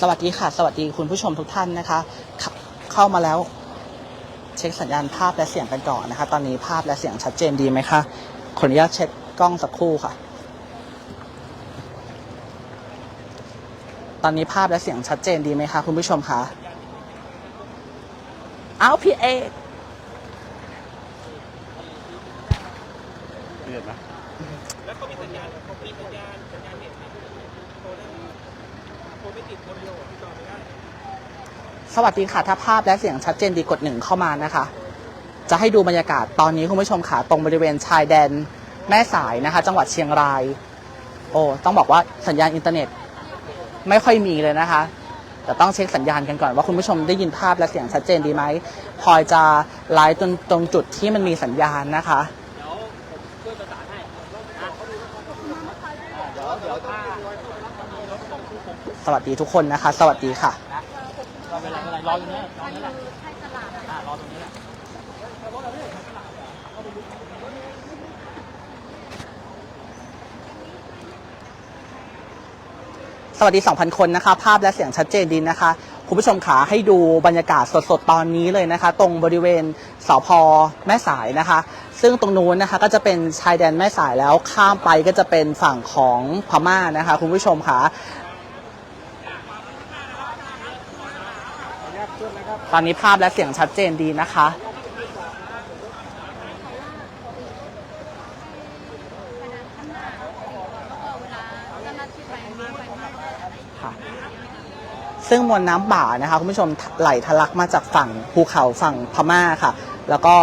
สวัสดีค่ะ สวัสดีคุณผู้ชมทุกท่านนะคะ เข้ามาแล้วเช็คสัญญาณภาพและเสียงกันก่อนนะคะ ตอนนี้ภาพและเสียงชัดเจนดีไหมคะขออนุญาตเช็คกล้องสักครู่ค่ะ ตอนนี้ภาพและเสียงชัดเจนดีไหมคะคุณผู้ชมคะ เอาพี่เอกรียนนะ แล้วก็มีสัญญาณมีสัญญาณสัญญาณเน็ตไหมโทรได้โทรไม่ติดโมเดลติดต่อไม่ได้ สวัสดีค่ะ ถ้าภาพและเสียงชัดเจนดีกดหนึ่งเข้ามานะคะ จะให้ดูบรรยากาศตอนนี้คุณผู้ชมค่ะตรงบริเวณชายแดนแม่สายนะคะ จังหวัดเชียงราย โอ้ต้องบอกว่าสัญญาณอินเทอร์เน็ต ไม่ค่อยมีเลยนะคะ แต่ต้องเช็คสัญญาณกันก่อนว่าคุณผู้ชมได้ยินภาพและเสียงชัดเจนดีไหมพลอยจะไลฟ์ตรงตรงจุดที่มันมีสัญญาณนะคะเดี๋ยวผมช่วยประสานให้นะเดี๋ยวเดี๋ยวถ้า สวัสดีทุกคนนะคะ สวัสดีค่ะ รอเวลาเวลารอตรงนี้รอตรงนี้แหละอ่ารอตรงนี้แหละสวัสดี 2,000 คนนะคะ ภาพและเสียงชัดเจนดีนะคะ คุณผู้ชมขาให้ดูบรรยากาศสดๆ ตอนนี้เลยนะคะ ตรงบริเวณสพแม่สายนะคะ ซึ่งตรงนู้นนะคะก็จะเป็นชายแดนแม่สายแล้วข้ามไปก็จะเป็นฝั่งของพม่านะคะ คุณผู้ชมคะ ตอนนี้ภาพและเสียงชัดเจนดีนะคะค่ะซึ่งมวลน้ำป่านะคะคุณผู้ชมไหลทะลักมาจากฝั่งภูเขาฝั่งพม่าค่ะ แล้วก็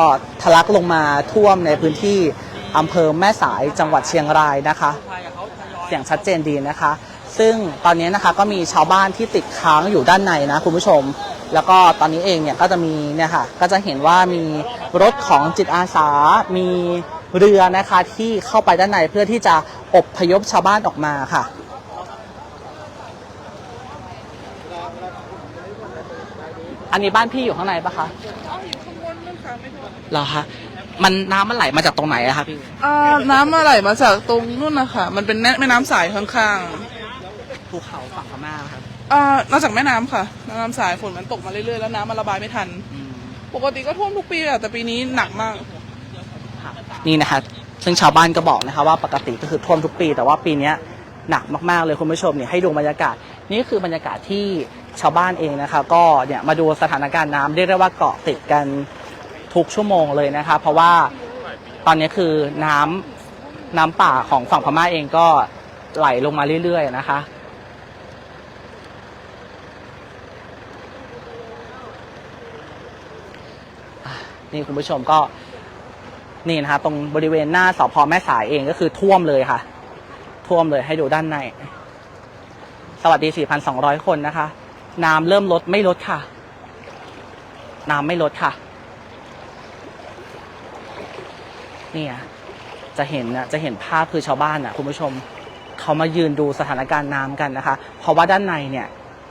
ทะลักลงมาท่วมในพื้นที่อำเภอแม่สายจังหวัดเชียงรายนะคะ เสียงชัดเจนดีนะคะ ซึ่งตอนนี้นะคะก็มีชาวบ้านที่ติดค้างอยู่ด้านในนะคุณผู้ชม แล้วก็ตอนนี้เองเนี่ยก็จะมีเนี่ยค่ะก็จะเห็นว่ามีรถของจิตอาสา มีเรือนะคะที่เข้าไปด้านในเพื่อที่จะอบพยพชาวบ้านออกมาค่ะอันนี้บ้านพี่อยู่ข้างในปะคะอ๋ออยู่ข้างบนนั่นค่ะไม่ถูกเหรอคะมันน้ำมันไหลมาจากตรงไหนอะคะพี่อ่าน้ำมาไหลมาจากตรงนู่นนะคะมันเป็นแม่แม่น้ำสายข้างภูเขาฝั่งพม่าครั บๆอ่ามาจากแม่น้ำค่ะแม่น้ำสายฝนมันตกมาเรื่อยๆแล้วน้ำมันระบายไม่ทันอืมปกติก็ท่วมทุกปีอะแต่ปีนี้หนักมาก นี่นะคะซึ่งชาวบ้านก็บอกนะคะว่าปกติก็คือท่วมทุกปี แต่ว่าปีเนี้ยหนักมากๆเลยคุณผู้ชมเนี่ยให้ดูบรรยากาศ นี่คือบรรยากาศที่ชาวบ้านเองนะคะ ก็เนี่ยมาดูสถานการณ์น้ำเรียกได้ว่าเกาะติดกันทุกชั่วโมงเลยนะคะ เพราะว่าตอนนี้คือน้ำน้ำป่าของฝั่งพม่าเองก็ไหลลงมาเรื่อยๆนะคะ นี่คุณผู้ชมก็นี่นะคะตรงบริเวณหน้าสพแม่สายเองก็คือท่วมเลยค่ะ ท่วมเลยให้ดูด้านใน สวัสดี 4,200 คนนะคะ น้ำเริ่มลดไม่ลดค่ะ น้ำไม่ลดค่ะเนี่ยจะเห็นนะจะเห็นภาพคือชาวบ้านอะคุณผู้ชมเขามายืนดูสถานการณ์น้ำกันนะคะ เพราะว่าด้านในเนี่ย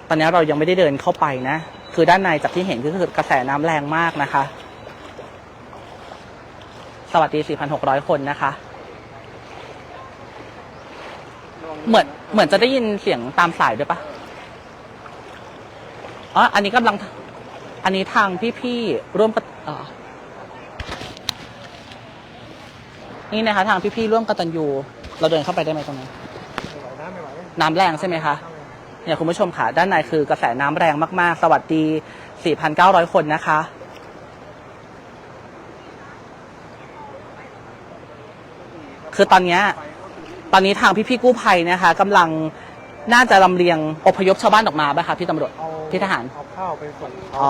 ตอนนี้เรายังไม่ได้เดินเข้าไปนะ คือด้านในจากที่เห็นก็คือกระแสน้ำแรงมากนะคะ สวัสดี 4,600 คนนะคะ เหมือนเหมือนจะได้ยินเสียงตามสายด้วยปะอ๋อ อันนี้กำลัง อันนี้ทางพี่ๆร่วมกับเอ่อนี่นะคะ ทางพี่ๆร่วมกตันยูเราเดินเข้าไปได้ไหมตรงนั้น้ำแรงใช่ไหมคะเนี่ยคุณผู้ชมค่ะ ด้านในคือกระแสน้ำแรงมาก ๆ สวัสดี 4,900 คนนะคะ คือตอนเนี้ยตอนนี้ทางพี่ๆกู้ภัยนะคะกำลังน่าจะลำเลียงอพยพชาวบ้านออกมาป่ะคะพี่ตำรวจ พี่ทหาร เอาข้าวไปส่งอ๋อ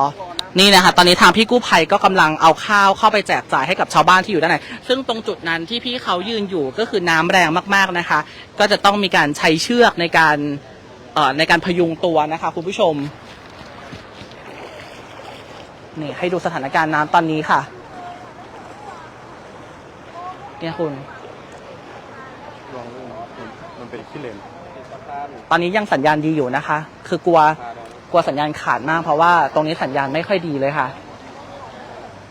นี่นะคะตอนนี้ทางพี่กู้ภัยก็กำลังเอาข้าวเข้าไปแจกจ่ายให้กับชาวบ้านที่อยู่ด้านใน ซึ่งตรงจุดนั้นที่พี่เขายืนอยู่ก็คือน้ำแรงมากๆนะคะ ก็จะต้องมีการใช้เชือกในการเอ่อในการพยุงตัวนะคะคุณผู้ชม นี่ให้ดูสถานการณ์น้ำตอนนี้ค่ะ เนี่ยคุณ ลองมันเป็นขี้เลนตอนนี้ยังสัญญาณดีอยู่นะคะ คือกลัวกลัวสัญญาณขาดมาก เพราะว่าตรงนี้สัญญาณไม่ค่อยดีเลยค่ะ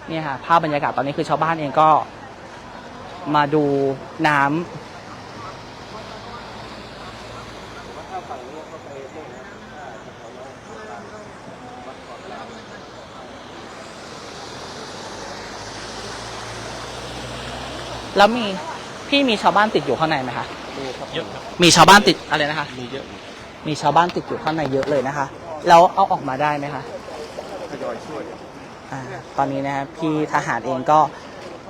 นี่ค่ะ ภาพบรรยากาศตอนนี้คือชาวบ้านเองก็มาดูน้ำแล้วมี พี่มีชาวบ้านติดอยู่ข้างในไหมคะมีครับเยอะครับมีชาวบ้านติดอะไรนะคะ มีเยอะมีชาวบ้านติดอยู่ข้างในเยอะเลยนะคะ แล้วเอาออกมาได้ไหมคะทยอยช่วยอาตอนนี้นะครับพี่ทหารเองก็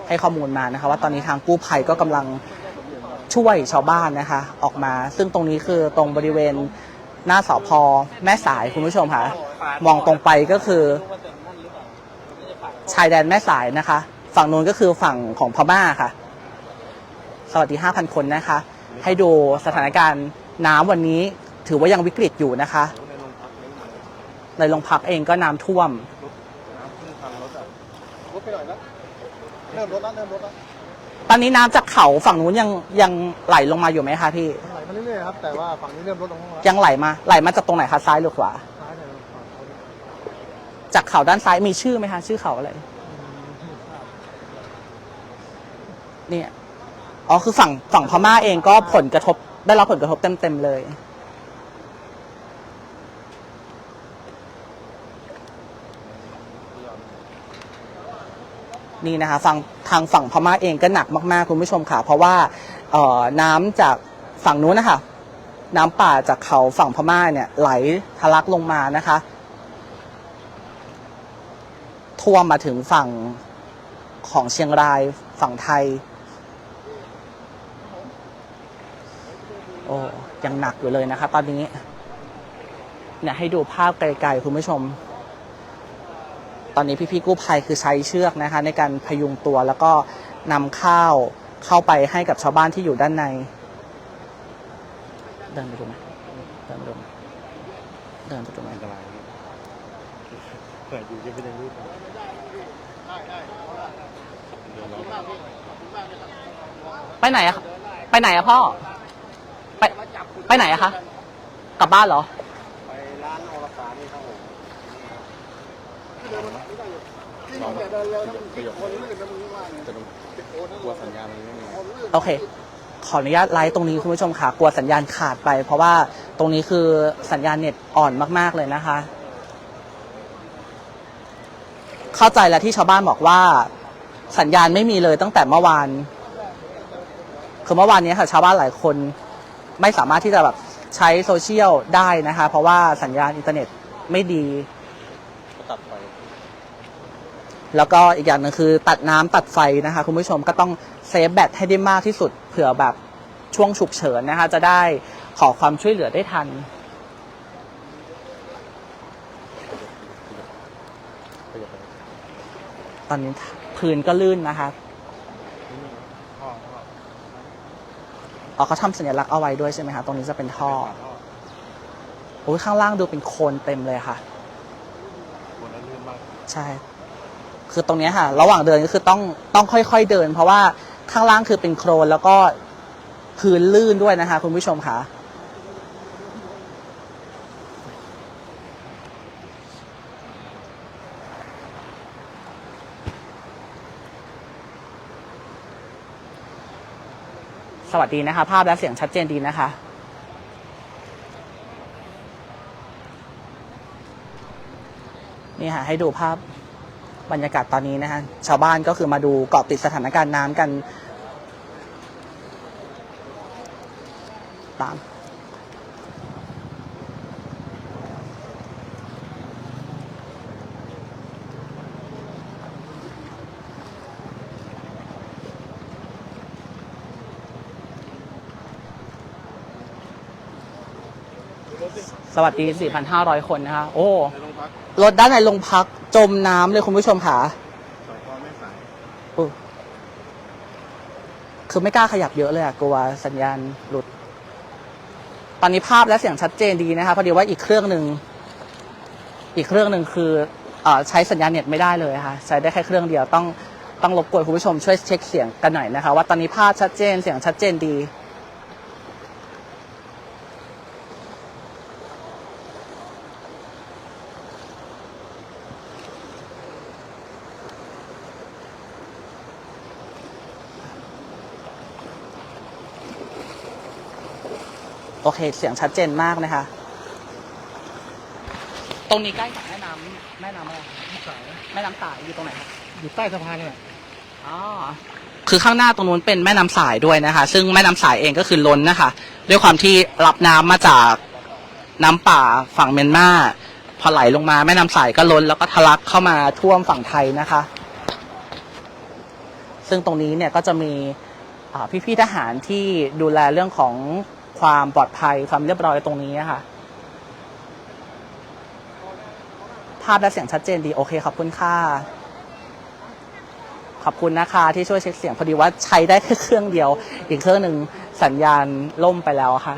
ให้ข้อมูลมานะคะ ว่าตอนนี้ทางกู้ภัยก็กำลังช่วยชาวบ้านนะคะ ออกมา ซึ่งตรงนี้คือตรงบริเวณหน้าสพแม่สายคุณผู้ชมค่ะ มองตรงไปก็คือ ชายแดนแม่สายนะคะ ฝั่งนู้นก็คือฝั่งของพม่าค่ะ สวัสดี 5,000 คนนะคะ ให้ดูสถานการณ์น้ำวันนี้ถือว่ายังวิกฤตอยู่นะคะ ในโรงพักนี้ในโรงพักเองก็น้ำท่วมน้ำขึ้นทางรถอะรถไปหน่อยแล้วเริ่มรถแล้วเริ่มรถแล้วตอนนี้น้ำจากเขาฝั่งนู้นยังยังไหลลงมาอยู่ไหมคะพี่ ไหลมาเรื่อยๆครับ แต่ว่าฝั่งนี้เริ่มลดลงแล้วยังไหลมา ไหลมาจากตรงไหนคะซ้ายหรือขวา ซ้ายเนี่ยฝั่งเขาเนี่ยจากเขาด้านซ้ายมีชื่อไหมคะ ชื่อเขาอะไรเนี่ย อ๋อคือฝั่งฝั่งพม่าเองก็ผลกระทบได้รับผลกระทบเต็มๆเลย นี่นะคะฝั่งทางฝั่งพม่าเองก็หนักมากๆคุณผู้ชมค่ะ เพราะว่าเอ่อน้ำจากฝั่งนู้นนะคะน้ำป่าจากเขาฝั่งพม่าเนี่ยไหลทะลักลงมานะคะ ท่วมมาถึงฝั่งของเชียงรายฝั่งไทย โอ้ยังหนักอยู่เลยนะคะตอนนี้เนี่ยให้ดูภาพไกลๆคุณผู้ชม ตอนนี้พี่ๆกู้ภัยคือใช้เชือกนะคะ ในการพยุงตัวแล้วก็นำข้าวเข้าไปให้กับชาวบ้านที่อยู่ด้านใน เดินไปดูไหมเดินไปดูไหมเดินไปดูไหมอันตรายเปิดอยู่ยังไม่ได้รูปไปไหนอะคะไปไหนอะพ่อ ไปไหนอะคะ กลับบ้านเหรอ ไปร้านอรสารนี่ครับผมลองประโยคจะดูกลัวสัญญาณมันไม่มีโอเค ขออนุญาตไลฟ์ตรงนี้คุณผู้ชมค่ะ กลัวสัญญาณขาดไป เพราะว่าตรงนี้คือสัญญาณเน็ตอ่อนมากๆเลยนะคะ เข้าใจแล้วที่ชาวบ้านบอกว่า สัญญาณไม่มีเลยตั้งแต่เมื่อวาน คือเมื่อวานนี้ค่ะ ชาวบ้านหลายคน ไม่สามารถที่จะแบบใช้โซเชียลได้นะคะ เพราะว่าสัญญาณอินเทอร์เน็ตไม่ดี ตัดไฟแล้วก็อีกอย่างหนึงคือ ตัดน้ำตัดไฟนะคะ คุณผู้ชมก็ต้องเซฟแบตให้ได้มากที่สุดเผื่อแบบช่วงฉุกเฉินนะคะ จะได้ขอความช่วยเหลือได้ทัน ตอนนี้พื้นก็ลื่นนะคะ พ่อพ่อ อ๋อเขาทำสัญลักษณ์เอาไว้ด้วยใช่ไหมคะ ตรงนี้จะเป็นท่อโอ้ยข้างล่างดูเป็นโคลนเต็มเลยค่ะคนนั้นลื่นมากใช่ คือตรงเนี้ยค่ะ ระหว่างเดินก็คือต้องต้องค่อยๆเดิน เพราะว่าข้างล่างคือเป็นโคลนแล้วก็พื้นลื่นด้วยนะคะ คุณผู้ชมค่ะ สวัสดีนะคะ ภาพและเสียงชัดเจนดีนะคะนี่ค่ะให้ดูภาพบรรยากาศตอนนี้นะฮะชาวบ้านก็คือมาดูเกาะติดสถานการณ์น้ำกัน สวัสดี 4,500 คนนะคะ โอ้ในโรงพักรถด้านในโรงพักจมน้ำเลยคุณผู้ชมค่ะสอยพ่อไม่สายอุ๊ยคือไม่กล้าขยับเยอะเลยอะกลัวสัญญาณหลุด ตอนนี้ภาพและเสียงชัดเจนดีนะคะพอดีว่าอีกเครื่องหนึ่ง อีกเครื่องหนึ่งคือเออใช้สัญญาณเน็ตไม่ได้เลยค่ะ ใช้ได้แค่เครื่องเดียวต้องต้องรบกวนคุณผู้ชมช่วยเช็คเสียงกันหน่อยนะคะ ว่าตอนนี้ภาพชัดเจนเสียงชัดเจนดี โอเค เสียงชัดเจนมากนะคะ ตรงนี้ใกล้กับแม่น้ำแม่น้ำอะไรแม่น้ำสายอยู่ตรงไหนครับอยู่ใต้สะพานเลยอ๋อคือข้างหน้าตรงนู้นเป็นแม่น้ำสายด้วยนะคะ ซึ่งแม่น้ำสายเองก็คือล้นนะคะ ด้วยความที่รับน้ำมาจากน้ำป่าฝั่งเมียนมาพอไหลลงมาแม่น้ำสายก็ล้นแล้วก็ทะลักเข้ามาท่วมฝั่งไทยนะคะ ซึ่งตรงนี้เนี่ยก็จะมีอ่าพี่ๆทหารที่ดูแลเรื่องของ ความปลอดภัยความเรียบร้อยตรงนี้นะคะภาพและเสียงชัดเจนดีโอเคขอบคุณค่ะขอบคุณนะคะที่ช่วยเช็คเสียงพอดีว่าใช้ได้แค่เครื่องเดียว อีกเครื่องหนึ่งสัญญาณล่มไปแล้วค่ะ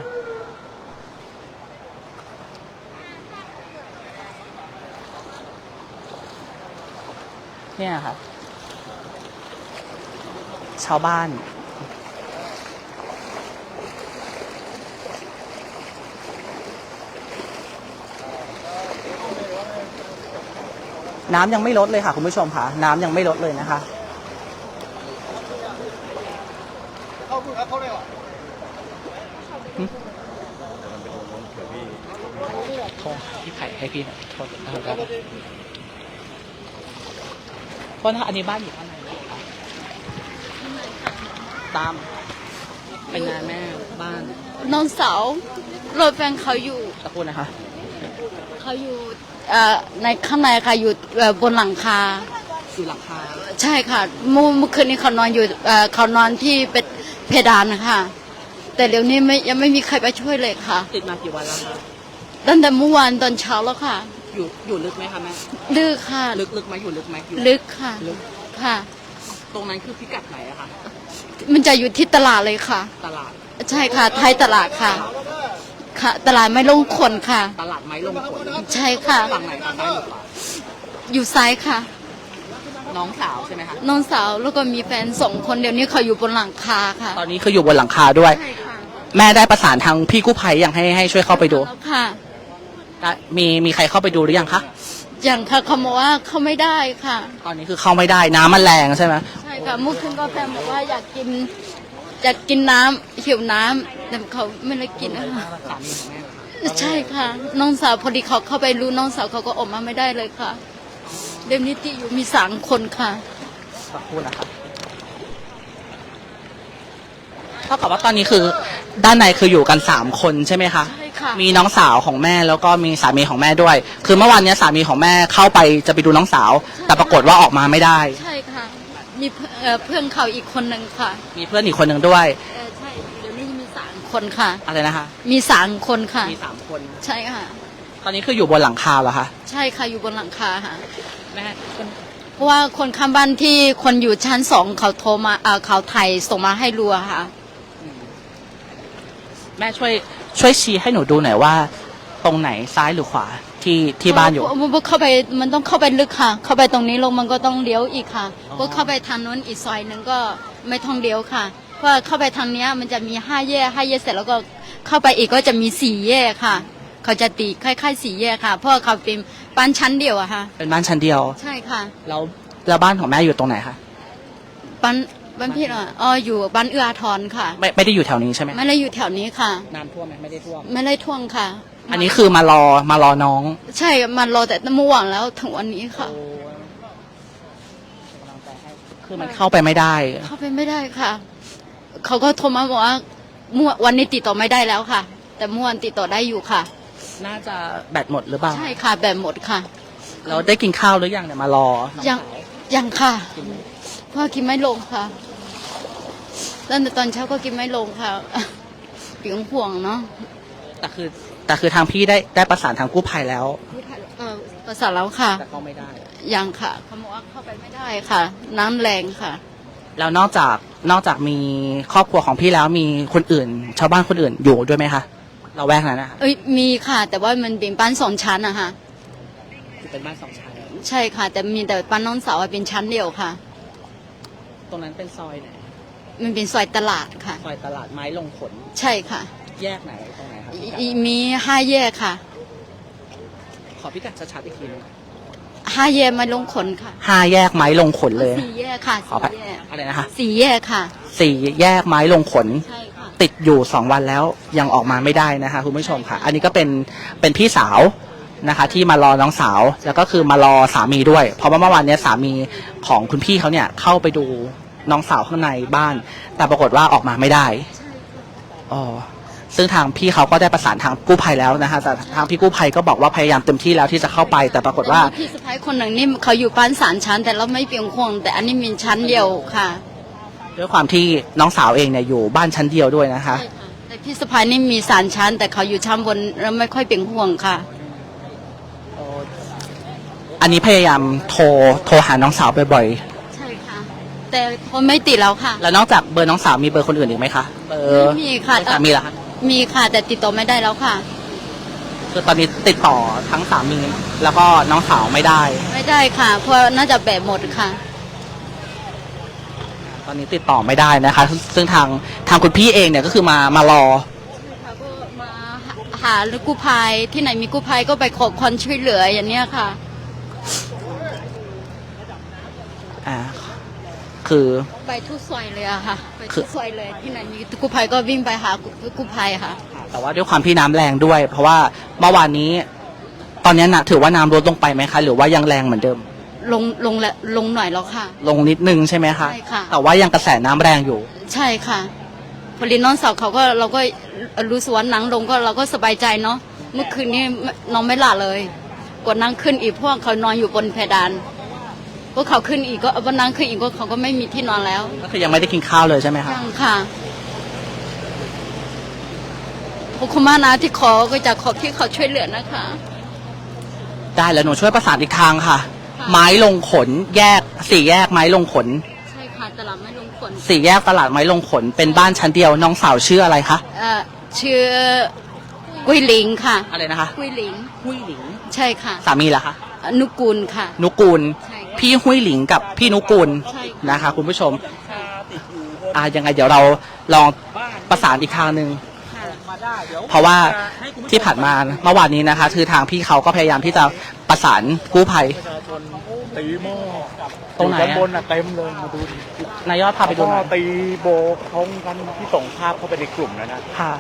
เนี่ยค่ะ ชาวบ้าน น้ำยังไม่ลดเลยค่ะคุณผู้ชมค่ะ น้ำยังไม่ลดเลยนะคะโทษพี่ไผ่ให้พี่หน่อยโทษเอาครับเพราะนะอันนี้บ้านอยู่ข้างในนะคะตามเป็นงานแม่บ้านน้องสาวรถแฟนเขาอยู่ตะพูดนะคะ เขาอยู่ เอ่อในข้างในค่ะอยู่เอ่อบนหลังคา อยู่หลังคาใช่ค่ะเมื่อเมื่อคืนนี้เขานอนอยู่เอ่อเขานอนที่เป็นเพดานนะคะแต่เดี๋ยวนี้ไม่ยังไม่มีใครไปช่วยเลยค่ะ ติดมากี่วันแล้วคะตั้งแต่เมื่อวานตอนเช้าแล้วค่ะ อยู่อยู่ลึกไหมคะแม่ลึกค่ะ ลึกลึกไหมอยู่ลึกไหมอยู่ ลึกค่ะลึก ค่ะ ตรงนั้นคือพิกัดไหนอะคะมันจะอยู่ที่ตลาดเลยค่ะ ตลาดใช่ค่ะไทยตลาดค่ะ ค่ะ ตลาดไม่ลงคนค่ะ ตลาดไม้ลงขนใช่ค่ะ ฝั่งไหนฝั่งซ้ายหรือขวาอยู่ซ้ายค่ะ น้องสาวใช่ไหมคะน้องสาวแล้วก็มีแฟนสองคนเดี๋ยวนี้เขาอยู่บนหลังคาค่ะตอนนี้คืออยู่บนหลังคาด้วย ใช่ค่ะแม่ได้ประสานทางพี่กู้ภัยยังให้ให้ช่วยเข้าไปดูแล้วค่ะได้มีมีใครเข้าไปดูหรือยังคะอย่างค่ะเขาบอกว่าเขาไม่ได้ค่ะ ตอนนี้คือเข้าไม่ได้น้ำมันแรงใช่ไหมใช่ค่ะเมื่อคืนก็แฟนบอกว่าอยากกิน อยากกินน้ำหิวน้ำแต่เขาไม่ได้กินนะคะสามีของแม่เหรอคะใช่ค่ะ น้องสาวพอดีเขาเข้าไปรู้น้องสาวเขาก็ออกมาไม่ได้เลยค่ะ เดี๋ยวนี้ที่อยู่มีสามคนค่ะสักครู่นะครับเท่ากับว่าตอนนี้คือด้านในคืออยู่กันสามคนใช่ไหมคะใช่ค่ะ มีน้องสาวของแม่แล้วก็มีสามีของแม่ด้วย คือเมื่อวานเนี้ยสามีของแม่เข้าไปจะไปดูน้องสาว แต่ปรากฏว่าออกมาไม่ได้ ใช่ค่ะ มีเพื่อนเอ่อเพื่อนเขาอีกคนหนึ่งค่ะมีเพื่อนอีกคนหนึ่งด้วย เออใช่เดี๋ยวนี้มีสามคนค่ะ อะไรนะคะ มีสามคนค่ะ มีสามคน ใช่ค่ะ ตอนนี้คืออยู่บนหลังคาเหรอคะใช่ค่ะอยู่บนหลังคาค่ะแม่เพราะว่าคนข้างบ้านที่คนอยู่ชั้นสองเขาโทรมาเอ่อเขาไทยส่งมาให้รัวค่ะ แม่ช่วยช่วยชี้ให้หนูดูหน่อยว่า ตรงไหนซ้ายหรือขวา ที่ที่บ้านอยู่เพระเข้าไปมันต้องเข้าไปลึกค่ะ เข้าไปตรงนี้ลงมันก็ต้องเลี้ยวอีกค่ะอ๋อก็เข้าไปทางนู้นอีกซอยหนึ่งก็ไม่ต้องเลี้ยวค่ะ เพราะว่าเข้าไปทางเนี้ยมันจะมีห้าแยกห้าแยกเสร็จแล้วก็เข้าไปอีกก็จะมีสี่แยกค่ะ เขาจะตีคล้ายๆสี่แยกค่ะ เพราะว่าเขาเป็นบ้านชั้นเดียวอะค่ะ เป็นบ้านชั้นเดียว ใช่ค่ะ แล้วแล้วบ้านของแม่อยู่ตรงไหนคะบ้านบ้านพี่เหรออ๋ออยู่บ้านเอื้ออาทรค่ะ ไม่ไม่ได้อยู่แถวนี้ใช่ไหมไม่ได้อยู่แถวนี้ค่ะ น้ำท่วมไหมไม่ได้ท่วม ไม่ได้ท่วงค่ะ อันนี้คือมารอมารอน้อง ใช่มันรอแต่เมื่อวานแล้วถึงวันนี้ค่ะ คือมันเข้าไปไม่ได้ เข้าไปไม่ได้ค่ะ เขาก็โทรมาบอกว่าเมื่อวันนี้ติดต่อไม่ได้แล้วค่ะ แต่เมื่อวานติดต่อได้อยู่ค่ะ น่าจะแบตหมดหรือเปล่าใช่ค่ะ แบบหมดค่ะ เราได้กินข้าวหรือยังเนี่ยมารอยังยังค่ะเพราะกินไม่ลงค่ะตั้งแต่ตอนเช้าก็กินไม่ลงค่ะเปียงห่วงเนาะแต่คือ แต่คือทางพี่ได้ได้ประสานทางกู้ภัยแล้ว เออประสานแล้วค่ะ แต่เข้าไม่ได้ ยังค่ะเขาบอกว่าเข้าไปไม่ได้ค่ะ น้ำแรงค่ะ แล้วนอกจากนอกจากมีครอบครัวของพี่แล้วมีคนอื่น ชาวบ้านคนอื่นอยู่ด้วยไหมคะเราแวกนั้นนะคะเอ้ยมีค่ะ แต่ว่ามันเป็นบ้านสองชั้นนะคะเป็นบ้านสองชั้นใช่ค่ะ แต่มีแต่บ้านน้องสาวอะเป็นชั้นเดียวค่ะ ตรงนั้นเป็นซอยไหนมันเป็นซอยตลาดค่ะ ซอยตลาดไม้ลงขน ใช่ค่ะ แยกไหน ตรงไหนครับอีอีมีห้าแยกค่ะขอพิกัดชัดๆอีกทีนึงห้าแยกไมาลงขนค่ะห้าแยกไม้ลงขนเลย สี่แยกค่ะขอไปสี่แยกอะไรนะคะสี่แยกค่ะ สี่แยกไม้ลงขน ใช่ค่ะ ติดอยู่สองวันแล้วยังออกมาไม่ได้นะคะคุณผู้ชมค่ะ อันนี้ก็เป็นเป็นพี่สาวนะคะที่มารอน้องสาวแล้วก็คือมารอสามีด้วย เพราะว่าเมื่อวานเนี้ยสามีของคุณพี่เขาเนี่ยเข้าไปดูน้องสาวข้างในบ้าน แต่ปรากฏว่าออกมาไม่ได้อ๋อ ซึ่งทางพี่เขาก็ได้ประสานทางกู้ภัยแล้วนะคะแต่ทางพี่กู้ภัยก็บอกว่าพยายามเต็มที่แล้วที่จะเข้าไป แต่ปรากฏว่า พี่สะพ้ายคนหนึ่งนี่เขาอยู่บ้านสามชั้น แต่เราไม่เพียงห่วงแต่อันนี้มีชั้นเดียวค่ะด้วยความที่น้องสาวเองเนี่ยอยู่บ้านชั้นเดียวด้วยนะคะใช่ค่ะแต่พี่สะพ้ายนี่มีสามชั้น แต่เขาอยู่ชั้นบนเราไม่ค่อยเป็นห่วงค่ะ อันนี้พยายามโทรโทรหาน้องสาวบ่อยใช่ค่ะ แต่คนไม่ติดแล้วค่ะๆแล้วนอกจากเบอร์น้องสาวมีเบอร์คนอื่นอีกไหมคะเบอร์ไม่มีค่ะ สามีเหรอคะ มีค่ะแต่ติดต่อไม่ได้แล้วค่ะ คือตอนนี้ติดต่อทั้งสามีแล้วก็น้องสาวไม่ได้ ไม่ได้ค่ะ เพราะน่าจะแบบหมดค่ะ ตอนนี้ติดต่อไม่ได้นะคะ ซึ่งทางทางคุณพี่เองเนี่ยก็คือมามารอค่ะก็มาหากู้ภัยที่ไหนมีกู้ภัยก็ไปขอความช่วยเหลืออย่างเนี้ยค่ะ อ่า คือไปทุกซอยเลยอะค่ะไปคืทุอกซอยเลยที่ไหนมีกู้ภัยก็วิ่งไปหากู้ภัยค่ะ แต่ว่าด้วยความที่น้ำแรงด้วย เพราะว่าเมื่อวานนี้ ตอนนี้นะถือว่าน้ำลดลงไปไหมคะ หรือว่ายังแรงเหมือนเดิม ลงลงและลงหน่อยแล้วค่ะ ลงนิดนึงใช่ไหมคะใช่ค่ะแต่ว่ายังกระแสน้ำแรงอยู่ ใช่ค่ะพอดีน้องสาวเขาก็เราก็รู้สึกว่าหนังลงก็เราก็สบายใจเนาะเมื่อคืนนี้นอนไม่หลับเลยกดนั่งขึ้นอีกเพราะวกเขานอนอยู่บนเพดาน พวกเขาขึ้นอีกก็วันนั่งขึ้นอีกก็เขาก็ไม่มีที่นอนแล้วก็คือยังไม่ได้กินข้าวเลยใช่ไหมคะยังค่ะขอบคุณมากนะที่ขอก็จะขอบที่เขาช่วยเหลือนะคะ ได้แล้วหนูช่วยประสานอีกทางค่ะค่ะไม้ลงขนแยกสี่แยกไม้ลงขนใช่ค่ะตลาดไม่ลงฝนสี่แยกตลาดไม้ลงขนเป็นบ้านชั้นเดียวน้องสาวชื่ออะไรคะเอ่อชื่อกุ้ยหลิงค่ะ อะไรนะคะ กุ้ยหลิงหุยหลิง ใช่ค่ะ สามีเหรอคะ นุกูลค่ะ นุกูล ใช่ค่ะพี่หุยหลิงกับพี่นุกูลใช่นะคะ คุณผู้ชมชาติดอยู่บนอ่ายังไงเดี๋ยวเราลองบ้านประสานอีกทางหนึ่ง ค่ะมาได้เดี๋ยวเพราะว่าให้คุณผู้ชมที่ผ่านมาเมื่อวานนี้นะคะ คือทางพี่เขาก็พยายามที่จะประสานกู้ภัย ประชาชนตีหม้อตรงไหนอะ อยู่ด้านบนอะเต็มเลยมาดูดินายยอดพาไปดูหน่อยพ่อตีโบกท้องกันที่ส่งภาพเข้าไปในกลุ่มแล้วนะค่ะ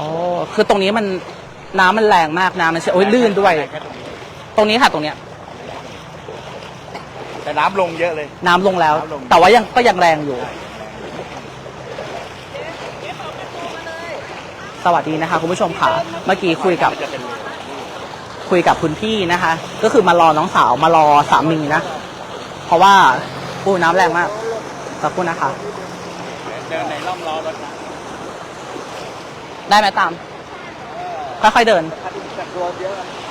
อ๋อคือตรงนี้มันน้ำมันแรงมากน้ำมันเชี่ยโอ้ยลื่นด้วย แค่ตรงนี้ ตรงนี้ค่ะตรงเนี้ยแต่น้ำลงเยอะเลย น้ำลงแล้ว น้ำลง แต่ว่ายังก็ยังแรงอยู่ สวัสดีนะคะคุณผู้ชมค่ะ เมื่อกี้คุยกับจะเป็นคุยกับคุณพี่นะคะ ก็คือมารอน้องสาวมารอสามีนะ เพราะว่าอู้น้ำแรงมากสักครู่นะคะ เดินในร่องล้อรถนะได้ไหมตาม ค่อยๆเดิน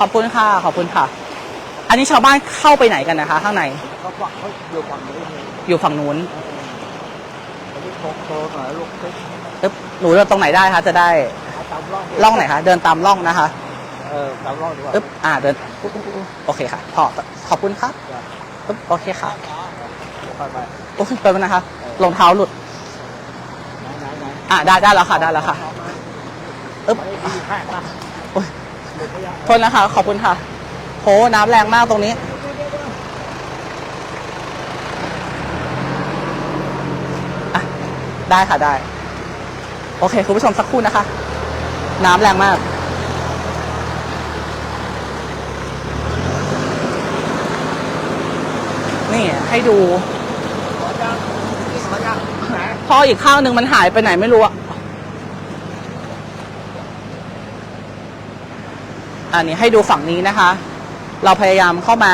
ขอบคุณค่ะขอบคุณค่ะ อันนี้ชาวบ้านเข้าไปไหนกันนะคะ ข้างในเขาฝั่งเขาอยู่ฝั่งนี้เลยอยู่ฝั่งนู้นโชว์โชว์หน่อยลูกติ๊กตึ๊บหนูเดินตรงไหนได้คะจะได้ตามร่องล่องไหนคะเดินตามล่องนะคะเออตามร่องดีกว่าตึ๊บอ่าเดินโอเคค่ะพอขอบคุณครับตึ๊บโอเคค่ะไปไปโอ้ยไปแล้วนะคะรองเท้าหลุดไหนไหนไหนอ่าได้ได้แล้วค่ะได้แล้วค่ะตึ๊บไปดีแค่ปะ โอ้ยโทษนะคะ ขอบคุณค่ะโหน้ำแรงมากตรงนี้อะได้ค่ะได้ โอเค คุณผู้ชมสักครู่นะคะ น้ำแรงมากนี่ให้ดู พออีกข้างหนึ่งมันหายไปไหนไม่รู้อะ อันนี้ให้ดูฝั่งนี้นะคะ เราพยายามเข้ามา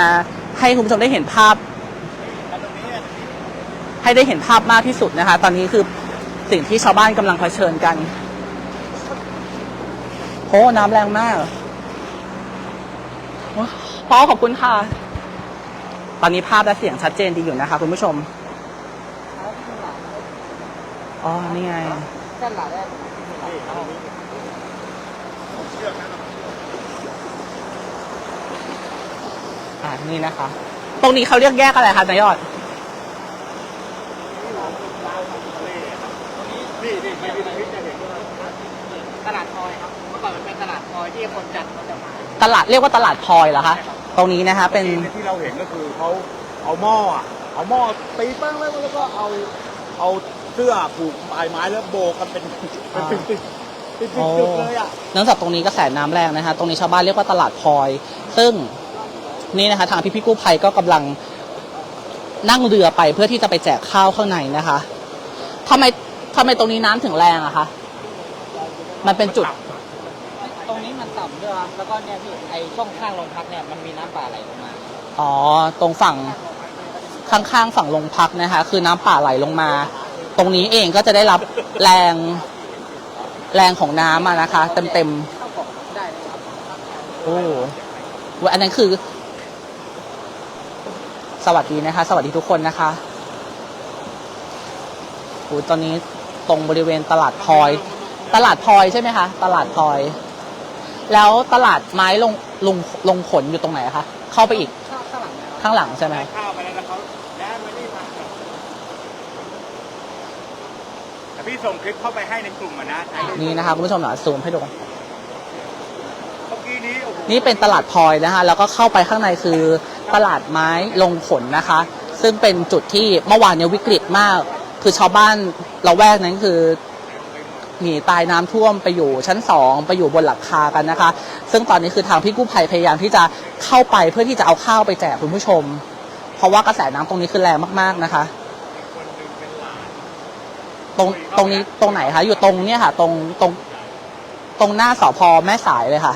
ให้คุณผู้ชมได้เห็นภาพ ให้ได้เห็นภาพมากที่สุดนะคะ ตอนนี้คือสิ่งที่ชาวบ้านกำลังเผชิญกันโอ้น้ำแรงมากพ่อขอบคุณค่ะ ตอนนี้ภาพและเสียงชัดเจนดีอยู่นะคะ คุณผู้ชม อ๋อ นี่ไงอ่านี่นะคะ ตรงนี้เขาเรียกแยกอะไรคะนายยอด นี่นี่นี่นี่นี่จะเห็นว่าตลาดพลอยครับเมื่อก่อนมันเป็นตลาดพลอยที่คนจัดเขาจะมา ตลาดเรียกว่าตลาดพลอยเหรอคะ ตรงนี้นะคะ เป็น ที่เราเห็นก็คือเขาเอาหม้ออะเอาหม้อตีแป้งแล้วแล้วก็เอาเอาเสื้อผูกปลายไม้แล้วโบกกันเป็นเป็นติดติดติดติดจุดเลยอะ เนื่องจากตรงนี้กระแสน้ำแรงนะคะ ตรงนี้ชาวบ้านเรียกว่าตลาดพลอย ซึ่ง นี่นะคะ ทางพี่พี่ๆกู้ภัยก็กำลังนั่งเรือไปเพื่อที่จะไปแจกข้าวข้างในนะคะทำไมทำไมตรงนี้น้ำถึงแรงอะคะ มันเป็นจุด ตรงนี้มันต่ำด้วยครับแล้วก็เนี่ยพี่ไอ้ช่องข้างโรงพักเนี่ยมันมีน้ำป่าไหลลงมา อ๋อ ตรงฝั่งข้างๆฝั่งโรงพักนะคะ คือน้ำป่าไหลลงมา ตรงนี้เองก็จะได้รับแรงแรงของน้ำอะนะคะ เต็มๆโอ้อันนั้นคือ สวัสดีนะคะ สวัสดีทุกคนนะคะโอ้ตอนนี้ตรงบริเวณตลาดพลอย ตลาดพลอยใช่ไหมคะ ตลาดพลอย แล้วตลาดไม้ลงลงลงขนอยู่ตรงไหนอะคะเข้าไปอีกข้างหลังใช่ไหมคะข้าวไปแล้วแล้วเขาแดนมานี่มาแต่พี่ส่งคลิปเข้าไปให้ในกลุ่มอะนะถ่ายรูปนี่นะคะคุณผู้ชมหน่อยซูมให้ดูเมื่อกี้นี้โอ้โหนี่เป็นตลาดพลอยนะคะแล้วก็เข้าไปข้างในคือ ตลาดไม้ลงขนนะคะ ซึ่งเป็นจุดที่เมื่อวานเนี่ยวิกฤตมาก คือชาวบ้านเราแวกนั้นคือหนีตายน้ำท่วมไปอยู่ชั้นสองไปอยู่บนหลังคากันนะคะ ซึ่งตอนนี้คือทางพี่กู้ภัยพยายามที่จะเข้าไปเพื่อที่จะเอาข้าวไปแจกคุณผู้ชม เพราะว่ากระแสน้ำตรงนี้คือแรงมาก ๆนะคะ ตรงตรงนี้ตรงไหนคะอยู่ตรงเนี่ยค่ะ ตรงตรงตรงหน้าสพแม่สายเลยค่ะ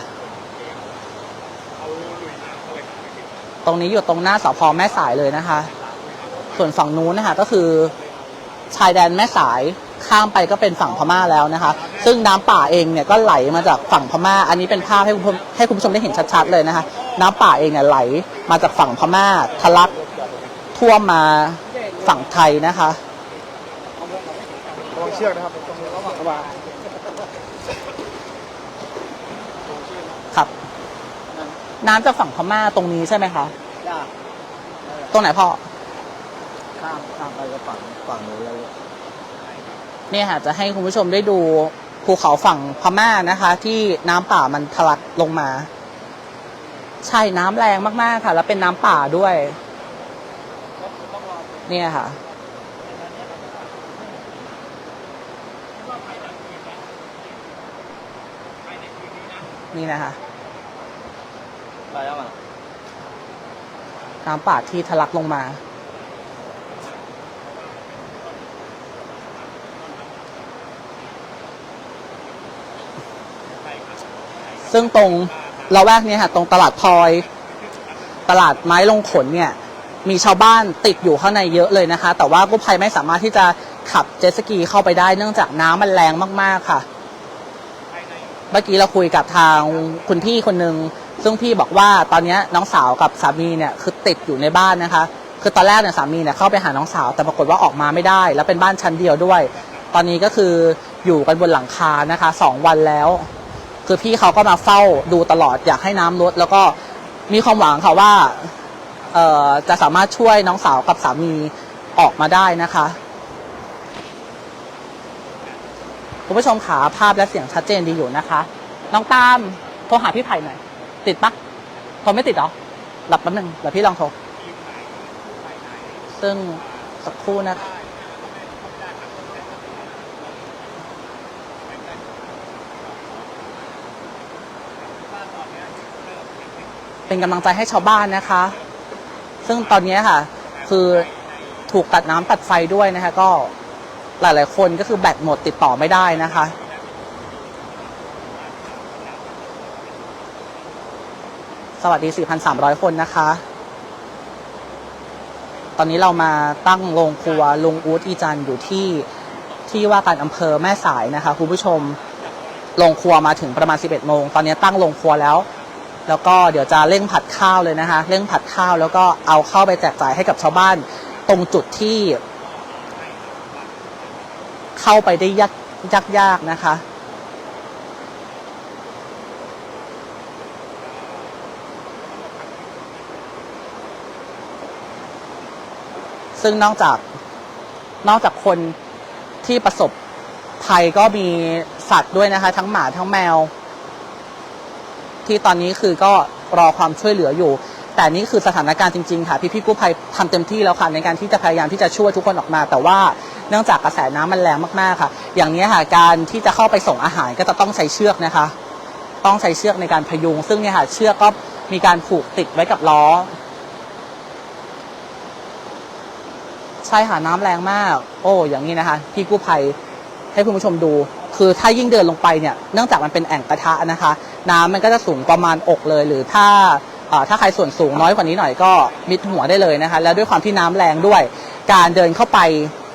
ตรงนี้อยู่ตรงหน้าสพแม่สายเลยนะคะ ส่วนฝั่งนู้นนะคะก็คือ ชายแดนแม่สายข้ามไปก็เป็นฝั่งพม่าแล้วนะคะ ซึ่งน้ำป่าเองเนี่ยก็ไหลมาจากฝั่งพม่า อันนี้เป็นภาพให้คุณผู้ชมให้คุณผู้ชมได้เห็นชัดๆเลยนะคะ น้ำป่าเองเนี่ยไหลมาจากฝั่งพม่าทะลักท่วมมาฝั่งไทยนะคะระวังเชือกนะครับระวังระวังครับ น้ำจากฝั่งพม่าตรงนี้ใช่ไหมคะตรงไหนพ่อ ข้ามข้ามไปก็ฝั่งฝั่งนู้นเลยเนี่ยค่ะจะให้คุณผู้ชมได้ดูภูเขาฝั่งพม่านะคะ ที่น้ำป่ามันทะลักลงมา ใช่น้ำแรงมากๆค่ะ แล้วเป็นน้ำป่าด้วย เนี่ยค่ะ นี่นะคะ ไปแล้วมั้งน้ำป่าที่ทะลักลงมา ซึ่งตรงละแวกนี้ค่ะ ตรงตลาดพลอย ตลาดไม้ลงขนเนี่ย มีชาวบ้านติดอยู่ข้างในเยอะเลยนะคะ แต่ว่ากู้ภัยไม่สามารถที่จะขับเจ็ตสกีเข้าไปได้เนื่องจากน้ำมันแรงมาก ๆ ค่ะ เมื่อกี้เราคุยกับทางคุณพี่คนหนึ่ง ซึ่งพี่บอกว่าตอนนี้น้องสาวกับสามีเนี่ยคือติดอยู่ในบ้านนะคะ คือตอนแรกเนี่ยสามีเนี่ยเข้าไปหาน้องสาว แต่ปรากฏว่าออกมาไม่ได้ แล้วเป็นบ้านชั้นเดียวด้วย ตอนนี้ก็คืออยู่กันบนหลังคานะคะสองวันแล้ว คือพี่เขาก็มาเฝ้าดูตลอดอยากให้น้ำลด แล้วก็มีความหวังค่ะว่าเออจะสามารถช่วยน้องสาวกับสามีออกมาได้นะคะคุณผู้ชมขาภาพและเสียงชัดเจนดีอยู่นะคะ น้องตามโทรหาพี่ไผ่หน่อย ติดปะโทรไม่ติดเหรอหลับแป๊บนึงเดี๋ยวพี่ลองโทรซึ่งสักครู่นะคะเป็นกำลังใจให้ชาวบ้านนะคะ ซึ่งตอนนี้ค่ะ คือถูกตัดน้ำตัดไฟด้วยนะคะ ก็หลาย ๆ คนก็คือแบตหมดติดต่อไม่ได้นะคะ สวัสดี 4,300 คนนะคะ ตอนนี้เรามาตั้งโรงครัวลุงอู๊ดอีจันอยู่ที่ที่ว่าการอำเภอแม่สายนะคะคุณผู้ชมโรงครัวมาถึงประมาณ 11 โมง ตอนนี้ตั้งโรงครัวแล้ว แล้วก็เดี๋ยวจะเร่งผัดข้าวเลยนะคะ เร่งผัดข้าวแล้วก็เอาเข้าไปแจกจ่ายให้กับชาวบ้านตรงจุดที่ เข้าไปได้ยากยากยากนะคะ ซึ่งนอกจากนอกจากคนที่ประสบภัยก็มีสัตว์ด้วยนะคะ ทั้งหมาทั้งแมว ที่ตอนนี้คือก็รอความช่วยเหลืออยู่ แต่นี่คือสถานการณ์จริงๆค่ะ พี่ๆกู้ภัยทำเต็มที่แล้วค่ะในการที่จะพยายามที่จะช่วยทุกคนออกมา แต่ว่าเนื่องจากกระแสน้ำมันแรงมากๆค่ะ อย่างนี้ค่ะการที่จะเข้าไปส่งอาหารก็จะต้องใช้เชือกนะคะ ต้องใช้เชือกในการพยุง ซึ่งเนี่ยค่ะเชือกก็มีการผูกติดไว้กับล้อ ใช่ค่ะน้ำแรงมาก โอ้อย่างนี้นะคะพี่กู้ภัยให้คุณผู้ชมดู คือถ้ายิ่งเดินลงไปเนี่ยเนื่องจากมันเป็นแอ่งกระทะนะคะ น้ำมันก็จะสูงประมาณอกเลย หรือถ้าถ้าใครส่วนสูงน้อยกว่านี้หน่อยก็มิดหัวได้เลยนะคะ แล้วด้วยความที่น้ำแรงด้วย การเดินเข้าไป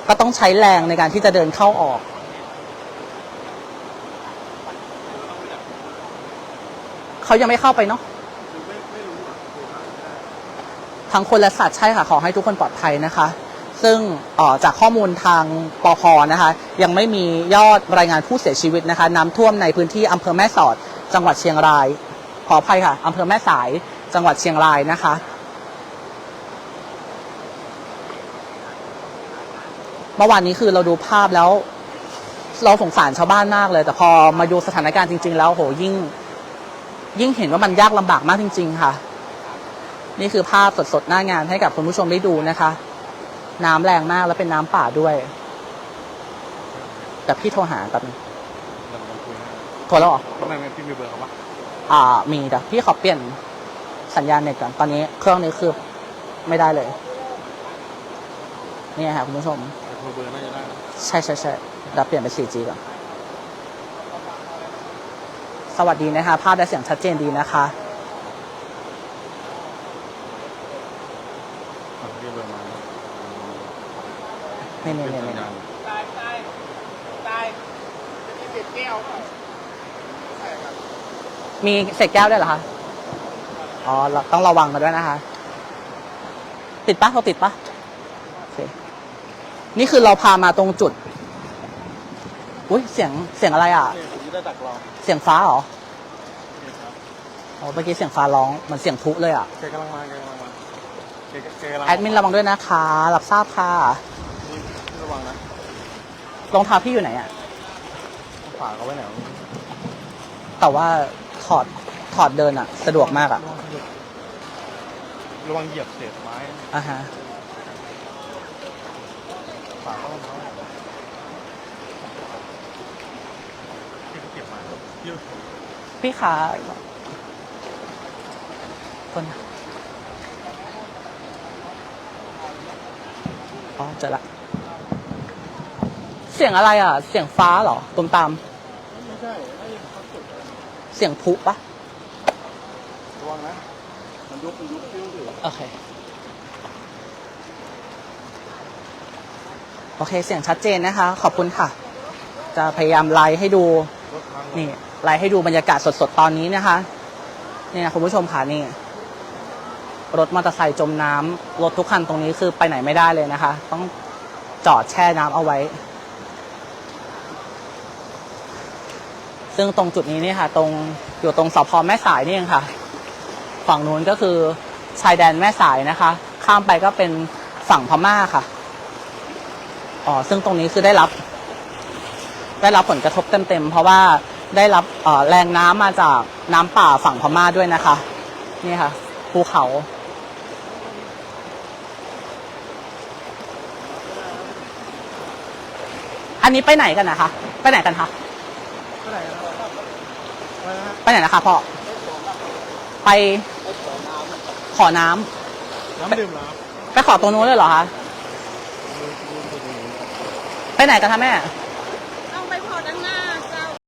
ก็ต้องใช้แรงในการที่จะเดินเข้าออกเขายังไม่เข้าไปเนาะทั้งคนและสัตว์ใช่ค่ะ ขอให้ทุกคนปลอดภัยนะคะ ซึ่งจากข้อมูลทางปพนะคะยังไม่มียอดรายงานผู้เสียชีวิตนะคะน้ำท่วมในพื้นที่อำเภอแม่สอด จังหวัดเชียงราย ขออภัยค่ะอำเภอแม่สาย จังหวัดเชียงรายนะคะเมื่อวานนี้คือเราดูภาพแล้ว เราสงสารชาวบ้านมากเลย แต่พอมาดูสถานการณ์จริง ๆ แล้วโหยิ่ง ยิ่งเห็นว่ามันยากลำบากมากจริง ๆ ค่ะ นี่คือภาพสดๆหน้างานให้กับคุณผู้ชมได้ดูนะคะ น้ำแรงมากแล้วเป็นน้ำป่าด้วย แต่พี่โทรหาแบบนึงโทรแล้วเหรอทำไมไม่พี่มีเบอร์เขาปะอ่า มีแต่พี่ขอเปลี่ยนสัญญาณเน็ตก่อนตอนนี้เครื่องนี้คือไม่ได้เลยนี่ค่ะคุณผู้ชม โทรเบอร์น่าจะได้ใช่ใช่ใช่เดี๋ยวเปลี่ยนไป 4G ก่อน สวัสดีนะคะ ภาพและเสียงชัดเจนดีนะคะ พี่เบอร์มา นี่นี่นี่นี่ตายตายตายจะมีเศษแก้วมีเศษแก้วด้วยเหรอคะ อ๋อ ต้องระวังกันด้วยนะคะ ติดปะเขาติดปะนี่คือเราพามาตรงจุด อุ้ยเสียงเสียงอะไรอะ เสียผมจะได้ตักรอเสียงฟ้าเหรออ๋อเมื่อกี้เสียงฟ้าร้องเหมือนเสียงพลุเลยอะแกกำลังมาแกกำลังมาแกแกกำลังแอดมินระวังด้วยนะคะ รับทราบค่ะ ระวังนะรองเท้าพี่อยู่ไหนอะฝากเขาไว้ไหนวะแต่ว่าถอดถอดเดินอะสะดวกมากอะระวังเหยียบเศษไม้อ่าฮะฝากเขารองเท้าหน่อยที่เขาเก็บมาพี่พี่ขาคนอ๋อเจอละเสียงอะไรอะ เสียงฟ้าเหรอตุมตามไม่ใช่ไม่ใช่เขาจุดเสียงพลุปะระวังนะ มันยุบมันยุบพี่ต้องถือโอเคโอเค เสียงชัดเจนนะคะ ขอบคุณค่ะ จะพยายามไลฟ์ให้ดู รถพังนี่ไลฟ์ให้ดูบรรยากาศสดๆ ตอนนี้นะคะนี่นะคุณผู้ชมค่ะนี่ รถมอเตอร์ไซค์จมน้ำรถทุกคันตรงนี้คือไปไหนไม่ได้เลยนะคะ ต้องจอดแช่น้ำเอาไว้ ซึ่งตรงจุดนี้นี่ค่ะ ตรงอยู่ตรงสพแม่สายนี่เองค่ะ ฝั่งนู้นก็คือชายแดนแม่สายนะคะ ข้ามไปก็เป็นฝั่งพม่าค่ะอ๋อซึ่งตรงนี้คือได้รับ ได้รับผลกระทบเต็มๆเพราะว่าได้รับแรงน้ำมาจากน้ำป่าฝั่งพม่าด้วยนะคะ นี่ค่ะภูเขา อันนี้ไปไหนกันนะคะ ไปไหนกันคะเท่าไหนะอะ ไรนะไปไหนนะคะพ่อ ไปขอน้ำน้ำดื่มเหรอครับไปขอตรงนู้นเลยเหรอคะ ไปไหนกันคะแม่ไ